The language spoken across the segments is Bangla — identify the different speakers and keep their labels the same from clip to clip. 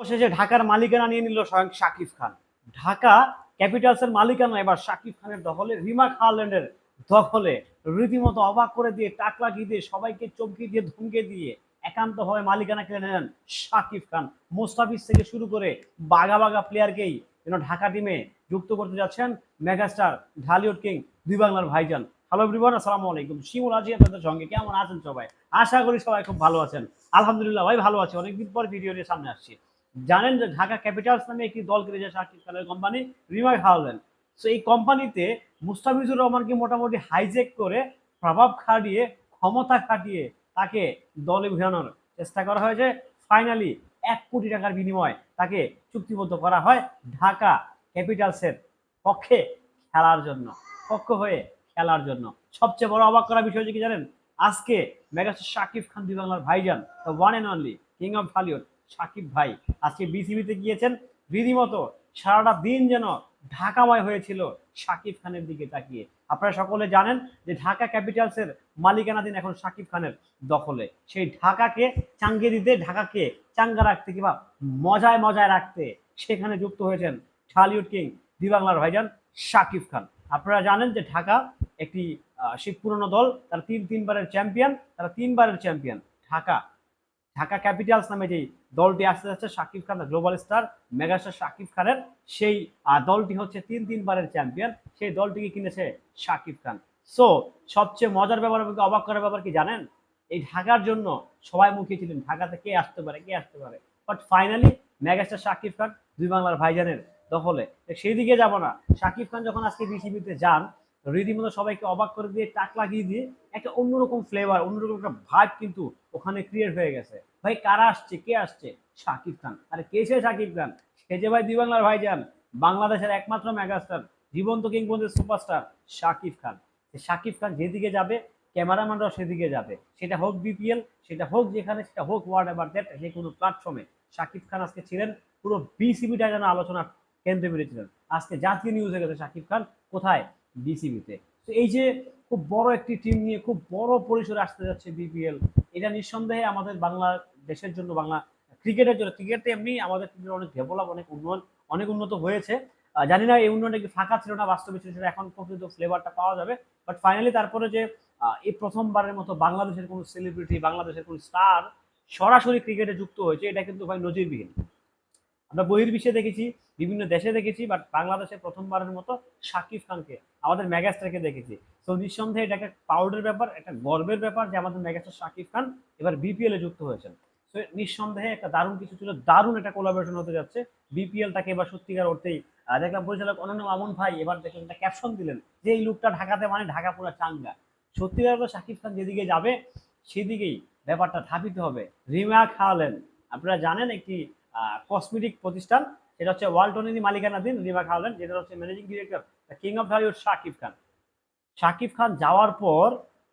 Speaker 1: অবশেষে ঢাকার মালিকানা নিয়ে নিল স্বয়ং শাকিব খান। ঢাকা ক্যাপিটালসের মালিকানা, এবার শাকিব খানের দখলে, রিমা খাওয়াল্যান্ডের দখলে। রীতিমতো অবাক করে দিয়ে টাকলা দিয়ে, সবাইকে চমকে দিয়ে, ধমকে দিয়ে একান্তভাবে মালিকানা কিনে নেন শাকিব খান। মোস্তাফিজ থেকে শুরু করে বাগা বাগা প্লেয়ারকেই যেন ঢাকা টিমে যুক্ত করতে যাচ্ছেন মেগাস্টার ঢালিউড কিং, দুই বাংলার ভাইজান। হ্যালো এভরিওয়ান আসসালামু আলাইকুম। শিমুল আজি আপনাদের সঙ্গে কেমন আছেন সবাই? আশা করি সবাই খুব ভালো আছেন। আলহামদুলিল্লাহ, ভাই ভালো আছে। অনেকদিন পর ভিডিও নিয়ে সামনে আসছি। জানেন যে ঢাকা ক্যাপিটালস নামে একটি দল কিনেছে শাকিব খানের কোম্পানি রিমাই হাওল্যান্ড সো এই কোম্পানিতে মুস্তাফিজুর রহমানকে মোটামুটি হাইজেক করে প্রভাব খাটিয়ে, ক্ষমতা খাটিয়ে তাকে দলে ভিড়ানোর চেষ্টা করা হয়েছে। ফাইনালি এক কোটি টাকার বিনিময়ে তাকে চুক্তিবদ্ধ করা হয় ঢাকা ক্যাপিটালসের পক্ষে খেলার জন্য, পক্ষ হয়ে খেলার জন্য। সবচেয়ে বড় অবাক করা বিষয় কি জানেন? আজকে মেগাস্টার শাকিব খান দুই বাংলার ভাইজান the one and only king of Hollywood Shakib ভাই। আজকে বিসিবিতে গিয়েছেন। রীতিমতো সারাটা দিন যেন ঢাকাময় হয়েছিল শাকিব খানের দিকে তাকিয়ে। আপনারা সকলে জানেন যে ঢাকা ক্যাপিটালসের মালিকানাধীন এখন সাকিব খানের দখলে। সেই ঢাকাকে চাঙ্গে দিতে, ঢাকাকে চাঙ্গা রাখতে কিংবা মজায় মজায় রাখতে সেখানে যুক্ত হয়েছেন ঢালিউড কিং দুই বাংলার ভাইজান শাকিব খান। আপনারা জানেন যে ঢাকা একটি সেই পুরনো দল, তারা তিন, তিনবারের চ্যাম্পিয়ন, তারা তিনবারের চ্যাম্পিয়ন। ঢাকা ঢাকা ক্যাপিটালস নামে যেই দলটি আসতে যাচ্ছে, Shakib Khan global star megastar Shakib খানের সেই দলটি হচ্ছে তিন তিনবারের চ্যাম্পিয়ন সেই দলটিকে কিনেছে শাকিব খান। সো সবচেয়ে মজার ব্যাপার অবাক করার ব্যাপার কি জানেন? এই ঢাকার জন্য সবাই মুখিয়ে ছিলেন ঢাকাতে কে আসতে পারে, কে আসতে পারে। But finally megastar Shakib Khan, দুই বাংলার ভাইজানের দখলে। সেই দিকে যাব না। শাকিব খান যখন আজকে বিসিবিতে যান রীতিমতো সবাইকে অবাক করে দিয়ে, টাক লাগিয়ে দিয়ে একটা অন্যরকম ফ্লেভার অন্যরকম একটা ভাইব কিন্তু ওখানে ক্রিয়েট হয়ে গেছে। ভাই, কারা আসছে? কে আসছে? শাকিব খান। আরে কে সে শাকিব খান? সে যে ভাই দুই বাংলার ভাইজান, বাংলাদেশের একমাত্র মেগাস্টার জীবন্ত কিংবদন্তি সুপারস্টার শাকিব খান। শাকিব খান যেদিকে যাবে, ক্যামেরাম্যানরাও সেদিকে যাবে। সেটা হোক বিপিএল সেটা হোক যেখানে, সেটা হোক ওয়ার্ড এবার দ্যাট যে কোনো প্ল্যাটফর্মে শাকিব খান আজকে ছিলেন, পুরো বিসিবিটা যেন আলোচনার কেন্দ্রে বেরিয়েছিলেন আজকে জাতীয় নিউজ হয়ে গেছে শাকিব খান, কোথায়? বিসিবিতে তো। এই যে খুব বড় একটি টিম নিয়ে খুব বড় পরিসরে আসতে যাচ্ছে বিপিএল এটা নিঃসন্দেহে আমাদের বাংলা দেশের জন্য, বাংলা ক্রিকেটের জন্য, ক্রিকেটে এমনি আমাদের ক্রিকেট অনেক ডেভেলপ, অনেক উন্নয়ন, অনেক উন্নত হয়েছে। জানি না এই উন্নয়নটা কি ফাঁকা ছিল না বাস্তবে ছিল সেটা এখন পর্যন্ত ফ্লেভারটা পাওয়া যাবে। বাট ফাইনালি তারপরে যে এই প্রথমবারের মতো বাংলাদেশের কোনো সেলিব্রিটি বাংলাদেশের কোনো স্টার সরাসরি ক্রিকেটে যুক্ত হয়েছে, এটা কিন্তু ভাই নজিরবিহীন। আমরা বহির্বিশ্বে দেখেছি, বিভিন্ন দেশে দেখেছি বাট বাংলাদেশে প্রথমবারের মতো শাকিব খানকে, আমাদের মেগাস্টারকে দেখেছি। তো নিঃসন্দেহে এটা একটা পাউডের ব্যাপার, একটা গর্বের ব্যাপার যে আমাদের মেগাস্টার শাকিব খান এবার বিপিএল যুক্ত হয়েছেন। তো নিঃসন্দেহে একটা দারুণ কিছু ছিল, দারুণ একটা কোলাবোরেশন হতে যাচ্ছে। বিপিএল তাকে এবার সত্যিকার অর্থেই দেখলাম পরিচালক অনন্য মামুন ভাই এবার দেখলাম একটা ক্যাপশন দিলেন যে এই লুকটা ঢাকাতে মানে ঢাকা পুরো চাঙ্গা। সত্যিকার অর্থে শাকিব খান যেদিকে যাবে, সেদিকেই ব্যাপারটা ধাপিত হবে। রিমা খাওয়ালেন আপনারা জানেন একটি কসমেটিক প্রতিষ্ঠান সেটা হচ্ছে ওয়ালটনেরই মালিকানাধীন রিমা খাওয়ালেন যেটা হচ্ছে managing director king of Hollywood Shakib Khan Shakib Khan যাওয়ার পর,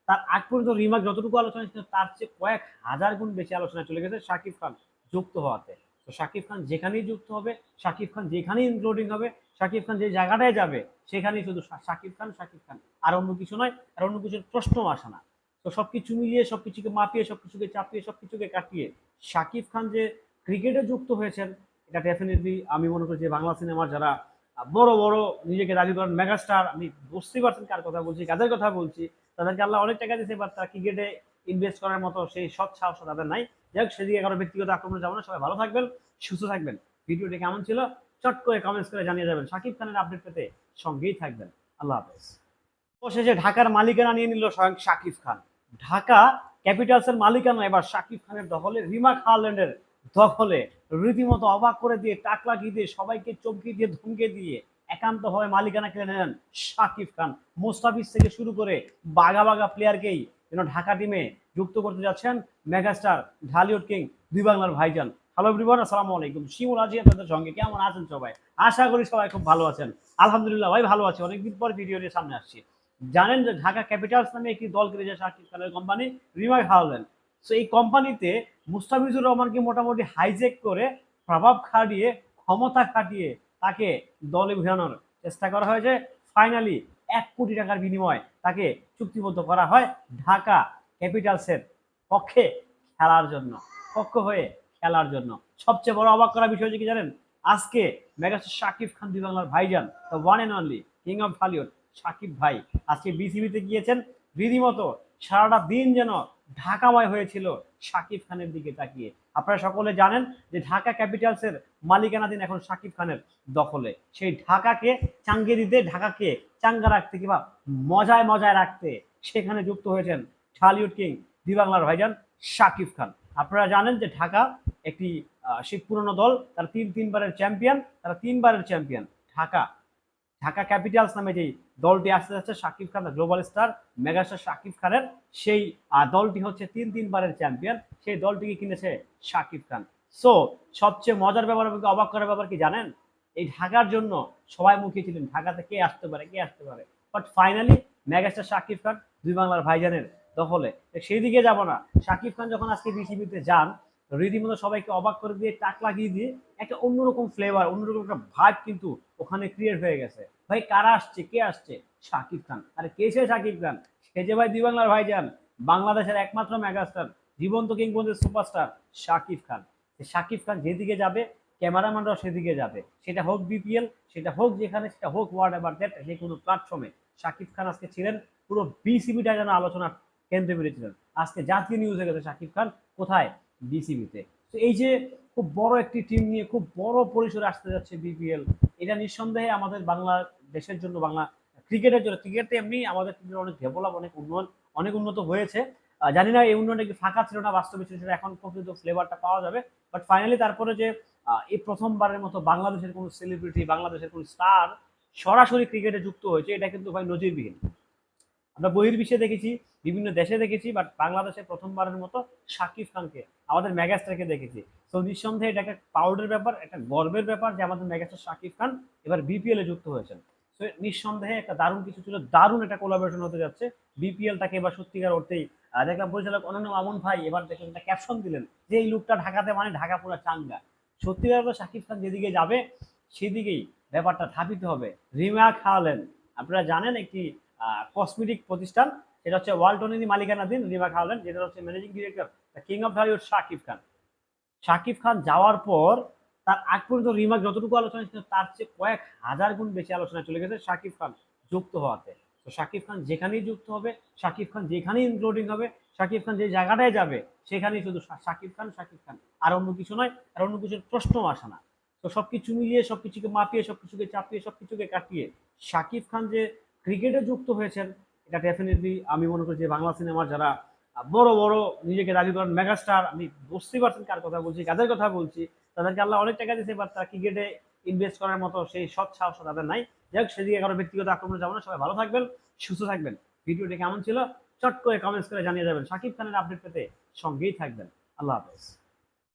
Speaker 1: তার আগ পর্যন্ত রিমাক যতটুকু আলোচনা ছিল তার চেয়ে কয়েক হাজার গুণ বেশি আলোচনা চলে গেছে শাকিব খান যুক্ত হওয়াতে। তো শাকিব খান যেখানেই যুক্ত হবে শাকিব খান যেখানেই ইনক্লুডিং হবে শাকিব খান যে জায়গাটায় যাবে, সেখানেই শুধু শাকিব খান শাকিব খান আর অন্য কিছু নয়, আর অন্য কিছুর প্রশ্নও আসে না। তো সবকিছু মিলিয়ে, সবকিছুকে মাপিয়ে, সবকিছুকে চাপিয়ে, সবকিছুকে কাটিয়ে শাকিব খান যে ক্রিকেটে যুক্ত হয়েছেন, এটা ডেফিনেটলি আমি মনে করি যে বাংলা সিনেমার যারা বড় বড় নিজেকে দাবি করেন মেগাস্টার আমি বুঝতেই পারছেন কার কথা বলছি, কাদের কথা বলছি, তাদেরকে আল্লাহ অনেক টাকা দিয়েছে বাট তারা ক্রিকেটে ইনভেস্ট করার মতো সেই সৎ সাহস তাদের নাই। যাই হোক সেদিকে কারও ব্যক্তিগত আক্রমণ যাব না, সবাই ভালো থাকবেন, সুস্থ থাকবেন। ভিডিওটি কেমন ছিল? চট করে কমেন্টস করে জানিয়ে যাবেন শাকিব খানের আপডেট পেতে সঙ্গেই থাকবেন। আল্লাহ হাফেজ। অবশেষে ঢাকার মালিকানা নিয়ে নিল স্বয়ং শাকিব খান। ঢাকা ক্যাপিটালসের মালিকানা, এবার শাকিব খানের দখলে রিমা খাওয়াল্যান্ডের দখলে রীতিমতো অবাক করে দিয়ে টাক লাগিয়ে দিয়ে সবাইকে চমকে দিয়ে ধমকে দিয়ে একান্তভাবে মালিকানা কিনে নেন শাকিব খান। মোস্তাফিজ থেকে শুরু করে বাগা বাগা প্লেয়ারকেই যেন ঢাকা টিমে যুক্ত করতে যাচ্ছেন মেগাস্টার ঢালিউড কিং দুই বাংলার ভাইজান। হ্যালো এভরিওয়ান আসসালামু আলাইকুম। শিমুল আজি আপনাদের সঙ্গে কেমন আছেন সবাই? আশা করি সবাই খুব ভালো আছেন। আলহামদুলিল্লাহ, ভাই ভালো আছে। অনেকদিন পর ভিডিও নিয়ে সামনে আসছি। জানেন যে ঢাকা ক্যাপিটালস নামে একটি দল কিনেছে শাকিব খানের কোম্পানি রিমাই হাওল্যান্ড সো এই কোম্পানিতে মুস্তাফিজুর রহমানকে মোটামুটি হাইজেক করে প্রভাব খাটিয়ে, ক্ষমতা খাটিয়ে তাকে দলে ভিড়ানোর চেষ্টা করা হয়েছে। ফাইনালি এক কোটি টাকার বিনিময়ে তাকে চুক্তিবদ্ধ করা হয় ঢাকা ক্যাপিটালসের পক্ষে খেলার জন্য, পক্ষ হয়ে খেলার জন্য। সবচেয়ে বড় অবাক করা বিষয় কি জানেন? আজকে মেগাস্টার শাকিব খান দুই বাংলার ভাইজান the one and only king of Hollywood Shakib ভাই। আজকে বিসিবিতে গিয়েছেন। রীতিমতো সারাটা দিন যেন ঢাকাময় হয়েছিল শাকিব খানের দিকে তাকিয়ে। আপনারা সকলে জানেন যে ঢাকা ক্যাপিটালসের মালিকানাধীন এখন শাকিব খানের দখলে। সেই ঢাকাকে চাঙ্গে দিতে ঢাকাকে চাঙ্গা রাখতে কিংবা মজায় মজায় রাখতে সেখানে যুক্ত হয়েছেন ঢালিউড কিং, দিবাংলার ভাইজান শাকিব খান। আপনারা জানেন যে ঢাকা একটি সেই পুরনো দল, তারা তিন, তিনবারের চ্যাম্পিয়ন, তারা তিনবারের চ্যাম্পিয়ন ঢাকা। ঢাকা ক্যাপিটালস নামে যেই দলটি আসতে যাচ্ছে, Shakib Khan global star, megastar Shakib খানের, সেই দলটি হচ্ছে তিন তিনবারের চ্যাম্পিয়ন, সেই দলটিকে কিনেছে শাকিব খান। সো সবচেয়ে মজার ব্যাপার এবং অবাক করার ব্যাপার কি জানেন? এই ঢাকার জন্য সবাই মুখিয়ে ছিলেন, ঢাকাতে কে আসতে পারে, কে আসতে পারে? But finally megastar Shakib Khan, দুই বাংলার ভাইজানের দখলে। সেই দিকে যাব না। শাকিব খান যখন আজকে বিসিবিতে যান রীতিমতো সবাইকে অবাক করে দিয়ে, টাক লাগিয়ে দিয়ে একটা অন্যরকম ফ্লেভার অন্যরকম একটা ভাইব কিন্তু ওখানে ক্রিয়েট হয়ে গেছে। ভাই, কারা আসছে? কে আসছে? শাকিব খান। আরে কে সে শাকিব খান? সে যে ভাই দুই বাংলার ভাইজান, বাংলাদেশের একমাত্র মেগাস্টার জীবন্ত কিংবদন্তির সুপারস্টার শাকিব খান। শাকিব খান যেদিকে যাবে, ক্যামেরাম্যানরাও সেদিকে যাবে। সেটা হোক বিপিএল সেটা হোক যেখানে, সেটা হোক ওয়ার্ড এবার দ্যাট যে কোনো প্ল্যাটফর্মে শাকিব খান আজকে ছিলেন, পুরো বিসিবিটা যেন আলোচনার কেন্দ্রে ছিলেন আজকে জাতীয় নিউজ হয়ে গেছে শাকিব খান, কোথায়? বিসিবিতে তো। এই যে খুব বড় একটি টিম নিয়ে খুব বড় পরিসরে আসতে যাচ্ছে বিপিএল এটা নিঃসন্দেহে আমাদের বাংলা দেশের জন্য, বাংলা ক্রিকেটের জন্য, ক্রিকেটে এমনি আমাদের ক্রিকেট অনেক ডেভেলপ অনেক উন্নয়ন, অনেক উন্নত হয়েছে। জানি না এই উন্নয়নটা কি ফাঁকা ছিল না বাস্তবে ছিল, সেটা এখন পর্যন্ত ফ্লেভারটা পাওয়া যাবে। বাট ফাইনালি তারপরে যে এই প্রথমবারের মতো বাংলাদেশের কোনো সেলিব্রিটি বাংলাদেশের কোনো স্টার সরাসরি ক্রিকেটে যুক্ত হয়েছে, এটা কিন্তু ভাই নজিরবিহীন। আমরা বহির্বিশ্বে দেখেছি বিভিন্ন দেশে দেখেছি বাট বাংলাদেশে প্রথমবারের মতো শাকিব খানকে, আমাদের মেগাস্টারকে দেখেছি। তো নিঃসন্দেহে এটা একটা পাউডার ব্যাপার, একটা গর্বের ব্যাপার যে আমাদের মেগাস্টার শাকিব খান এবার বিপিএল যুক্ত হয়েছেন। তো নিঃসন্দেহে একটা দারুণ কিছু ছিল, দারুণ একটা কোলাবোরেশন হতে যাচ্ছে। বিপিএলটাকে এবার সত্যিকার অর্থেই দেখলাম পরিচালক অনন্য মামুন ভাই এবার দেখলাম একটা ক্যাপশন দিলেন যে এই লুকটা ঢাকাতে মানে ঢাকা পুরো চাঙ্গা। সত্যিকার শাকিব খান যেদিকে যাবে, সেদিকেই ব্যাপারটা ধাপিত হবে। রিমা খাওয়ালেন আপনারা জানেন একটি কসমেটিক প্রতিষ্ঠান সেটা হচ্ছে ওয়ালটনেরই মালিকানাধীন রিমা খাওয়ালেন যেটা হচ্ছে managing director king of Hollywood Shakib Khan Shakib Khan যাওয়ার পর, তার আগ পর্যন্ত রিমাক যতটুকু আলোচনা ছিল তার চেয়ে কয়েক হাজার গুণ বেশি আলোচনা চলে গেছে শাকিব খান যুক্ত হওয়াতে। তো শাকিব খান যেখানেই যুক্ত হবে শাকিব খান যেখানেই ইনক্লুডিং হবে শাকিব খান যে জায়গাটায় যাবে, সেখানেই শুধু শাকিব খান শাকিব খান আর অন্য কিছু নয়, আর অন্য কিছুর প্রশ্ন আসে না। তো সবকিছু মিলিয়ে, সবকিছুকে মাপিয়ে, সবকিছুকে চাপিয়ে, সবকিছুকে কাটিয়ে শাকিব খান যে ক্রিকেটে যুক্ত হয়েছেন এটা ডেফিনেটলি আমি মনে করি যে বাংলা সিনেমার যারা বড় বড় নিজেকে দাবি করেন মেগাস্টার আমি বুঝতেই পারছেন কার কথা বলছি, কাদের কথা বলছি, তাদেরকে আল্লাহ অনেক টাকা দিয়েছে বাট তারা ক্রিকেটে ইনভেস্ট করার মতো সেই সৎ সাহস তাদের নাই। যাই হোক, সেদিকে কারও ব্যক্তিগত আক্রমণ যাব না, সবাই ভালো থাকবেন, সুস্থ থাকবেন। ভিডিওটি কেমন ছিল? চট করে কমেন্টস করে জানিয়ে যাবেন। শাকিব খানের আপডেট পেতে সঙ্গেই থাকবেন। আল্লাহ হাফেজ।